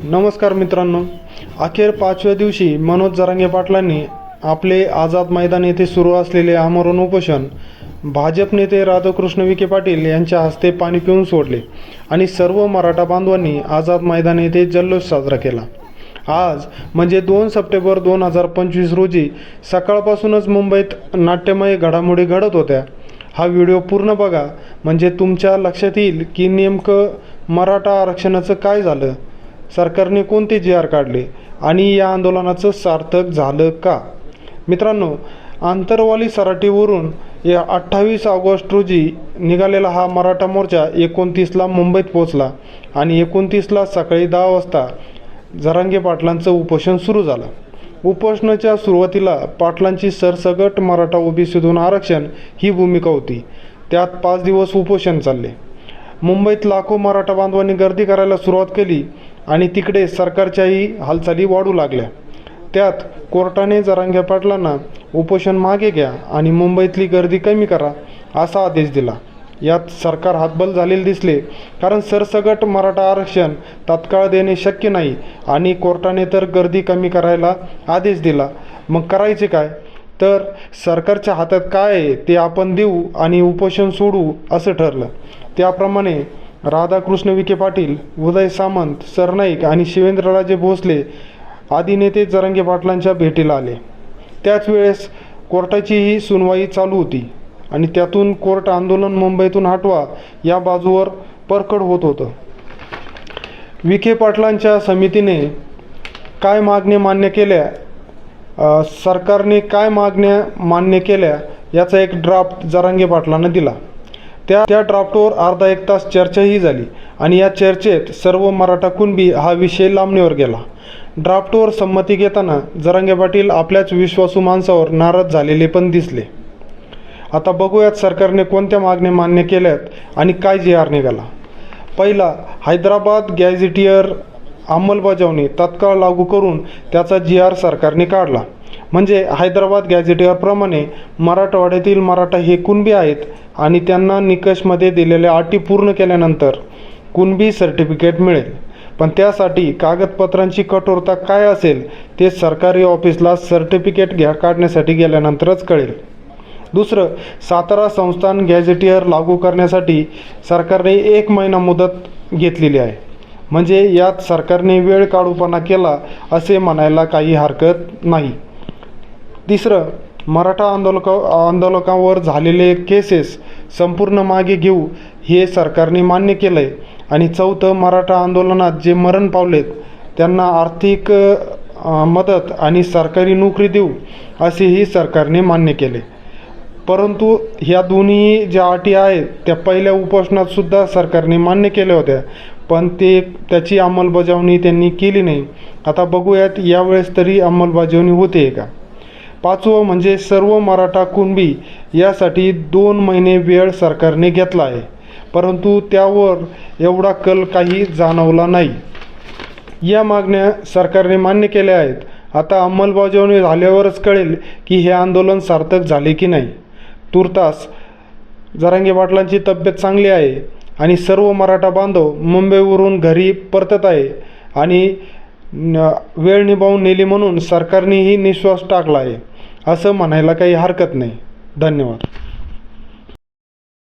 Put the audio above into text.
नमस्कार मित्रांनो. अखेर पाचव्या दिवशी मनोज जरांगे पाटलांनी आपले आझाद मैदान येथे सुरू असलेले आमरण उपोषण भाजप नेते राधाकृष्ण विखे पाटील यांच्या हस्ते पाणी पिऊन सोडले आणि सर्व मराठा बांधवांनी आझाद मैदान येथे जल्लोष साजरा केला. आज म्हणजे दोन सप्टेंबर दोन हजार पंचवीस रोजी सकाळपासूनच मुंबईत नाट्यमय घडामोडी घडत होत्या. हा व्हिडिओ पूर्ण बघा म्हणजे तुमच्या लक्षात येईल की नेमकं मराठा आरक्षणाचं काय झालं. सरकारने कोणते जी आर काढले आणि या आंदोलनाचं सार्थक झालं का? मित्रांनो आंतरवाली सराटीवरून या अठ्ठावीस ऑगस्ट रोजी निघालेला हा मराठा मोर्चा एकोणतीसला मुंबईत पोहोचला आणि एकोणतीसला सकाळी दहा वाजता जरांगे पाटलांचं उपोषण सुरू झालं. उपोषणाच्या सुरुवातीला पाटलांची सरसगट मराठा ओबीसीतून आरक्षण ही भूमिका होती. त्यात पाच दिवस उपोषण चालले. मुंबईत लाखो मराठा बांधवांनी गर्दी करायला सुरुवात केली आणि तिकडे सरकारच्याही हालचाली वाढू लागल्या. त्यात कोर्टाने जरांगे पाटलांना उपोषण मागे घ्या आणि मुंबईतली गर्दी कमी करा असा आदेश दिला. यात सरकार हातबल झालेले दिसले कारण सरसगट मराठा आरक्षण तात्काळ देणे शक्य नाही आणि कोर्टाने तर गर्दी कमी करायला आदेश दिला. मग करायचे काय? तर सरकारच्या हातात काय आहे ते आपण देऊ आणि उपोषण सोडू असं ठरलं. त्याप्रमाणे राधाकृष्ण विखे पाटील उदय सामंत सरनाईक आणि शिवेंद्रराजे भोसले आदी नेते जरंगे पाटलांच्या भेटीला आले. त्याच वेळेस कोर्टाचीही सुनवाई चालू होती आणि त्यातून कोर्ट आंदोलन मुंबईतून हटवा या बाजूवर परकड होत होतं. विखे पाटलांच्या समितीने काय मागण्या मान्य केल्या सरकारने काय मागण्या मान्य केल्या याचा एक ड्राफ्ट जरांगे पाटलांना दिला. त्या त्या ड्राफ्टवर अर्धा एक तास चर्चाही झाली आणि या चर्चेत सर्व मराठा कुणबी हा विषय लांबणीवर गेला. ड्राफ्टवर संमती घेताना जरांगे पाटील आपल्याच विश्वासू माणसावर नाराज झालेले पण दिसले. आता बघूयात सरकारने कोणत्या मागण्या मान्य केल्यात आणि काय जे आर निघाला. पहिला हैदराबाद गॅझेटियर अंमलबजावणी तत्काळ लागू करून त्याचा जी आर सरकारने काढला. म्हणजे हैदराबाद गॅझेटियरप्रमाणे मराठवाड्यातील मराठा हे कुणबी आहेत आणि त्यांना निकषमध्ये दिलेल्या अटी पूर्ण केल्यानंतर कुणबी सर्टिफिकेट मिळेल. पण त्यासाठी कागदपत्रांची कठोरता काय असेल ते सरकारी ऑफिसला सर्टिफिकेट घ्या काढण्यासाठी गेल्यानंतरच कळेल. दुसरं सातारा संस्थान गॅझेटियर लागू करण्यासाठी सरकारने एक महिना मुदत घेतलेली आहे. म्हणजे यात सरकारने वेळ काढूपणा केला असे म्हणायला काही हरकत नाही. तिसरं मराठा आंदोलक आंदोलकांवर झालेले केसेस संपूर्ण मागे घेऊ हे सरकारने मान्य केलं आहे आणि चौथं मराठा आंदोलनात जे मरण पावलेत त्यांना आर्थिक मदत आणि सरकारी नोकरी देऊ असेही सरकारने मान्य केले. परंतु ह्या दोन्ही ज्या अटी आहेत त्या पहिल्या उपोषणातसुद्धा सरकारने मान्य केल्या होत्या. पण ते त्याची अंमलबजावणी त्यांनी केली नाही. आता बघूयात यावेळेस तरी अंमलबजावणी होते का? पाचवं म्हणजे सर्व मराठा कुणबी यासाठी दोन महिने वेळ सरकारने घेतला आहे. परंतु त्यावर एवढा कल काही जाणवला नाही. या मागण्या सरकारने मान्य केल्या आहेत. आता अंमलबजावणी झाल्यावरच कळेल की हे आंदोलन सार्थक झाले की नाही. तुर्तास जरांगे पाटलांची तब्येत चांगली आहे आणि सर्व मराठा बांधव मुंबईवरून घरी परतत आहे आणि वेळ निभावून नेली म्हणून सरकारनेही निश्वास टाकला आहे. असं म्हणायला काही हरकत नाही. धन्यवाद.